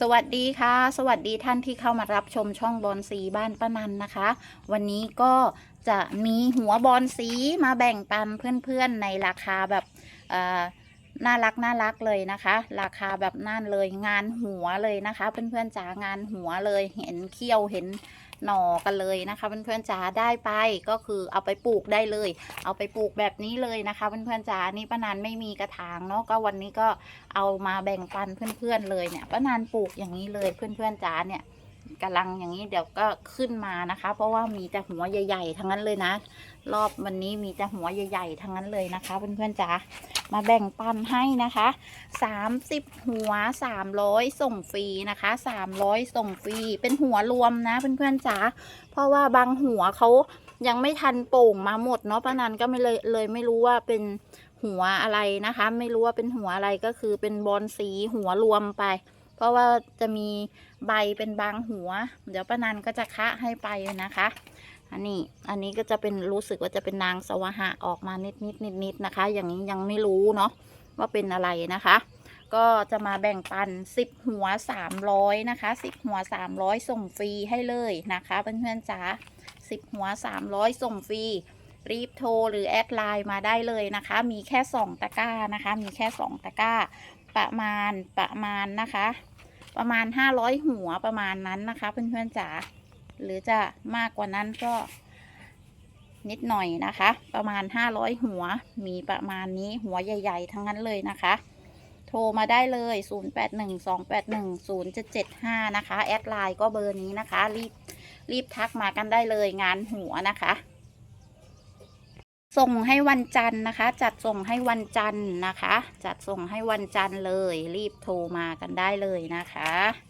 สวัสดีค่ะ สวัสดีท่านที่เข้ามารับชมช่องบอลสีบ้านป้านันนะคะ วันนี้ก็จะมีหัวบอลสีมาแบ่งปันเพื่อนๆในราคาแบบอ่อ น่ารักน่ารักเลยนะคะ ราคาแบบน่านเลยงานหัวเลยนะคะ เพื่อนๆจ๋างานหัวเลยเห็นเขี้ยวเห็นหน่อกันเลยนะคะเพื่อนๆจ๋าได้ไปก็คือเอาไปปลูกได้เลย เอาไปปลูกแบบนี้เลยนะคะเพื่อนๆจ๋านี่ป้านันไม่มีกระถางเนาะก็วันนี้ก็เอามาแบ่งปันเพื่อนๆเลยเนี่ยป้านันปลูกอย่างนี้เลยเพื่อนๆจ๋าเนี่ย กำลังอย่างนี้เดี๋ยวก็ขึ้นมานะคะ เพราะว่ามีแต่หัวใหญ่ ๆ ทั้งนั้นเลยนะ รอบวันนี้มีแต่หัวใหญ่ ๆ ทั้งนั้นเลยนะคะเพื่อนๆจ๋ามาแบ่งปันให้นะคะ30หัว300ส่งฟรีนะคะ300ส่งฟรีเป็นหัวรวมนะเพื่อนๆจ๋าเพราะว่าบางหัวเขายังไม่ทันโป่งมาหมดเนาะป้านันก็ไม่เลยเลยไม่รู้ว่าเป็นหัวอะไรนะคะ ไม่รู้ว่าเป็นหัวอะไรก็คือเป็นบอลสีหัวรวมไป เพราะว่าจะมีใบเป็นบางหัว เดี๋ยวป้านันก็จะคะให้ไปนะคะ อันนี้อันนี้ก็จะเป็นรู้สึกว่าจะเป็นนางสวหะออกมานิดนิดนิดนิดนะคะ อย่างนี้ยังไม่รู้เนาะว่าเป็นอะไรนะคะ ก็จะมาแบ่งปัน 10 หัว 300 นะคะ 10 หัว 300 ส่งฟรีให้เลยนะคะเพื่อนๆจ๋า10 หัว 300 ส่งฟรีรีบโทรหรือแอดไลน์มาได้เลยนะคะ มีแค่ 2 ตะกร้านะคะ มีแค่ 2 ตะกร้า ประมาณประมาณนะคะ ประมาณ500หัวประมาณนั้นนะคะ เพื่อนๆจ๋าหรือจะมากกว่านั้นก็นิดหน่อยนะคะ ประมาณ500หัวมีประมาณนี้หัวใหญ่ ๆ ทั้งนั้นเลยนะคะ โทรมาได้เลย 0812810775 นะคะ แอดไลน์ก็เบอร์นี้นะคะ รีบรีบทักมากันได้เลยงานหัวนะคะ ส่งให้วันจันทร์นะคะ จัดส่งให้วันจันทร์นะคะ จัดส่งให้วันจันทร์เลย รีบโทรมากันได้เลยนะคะ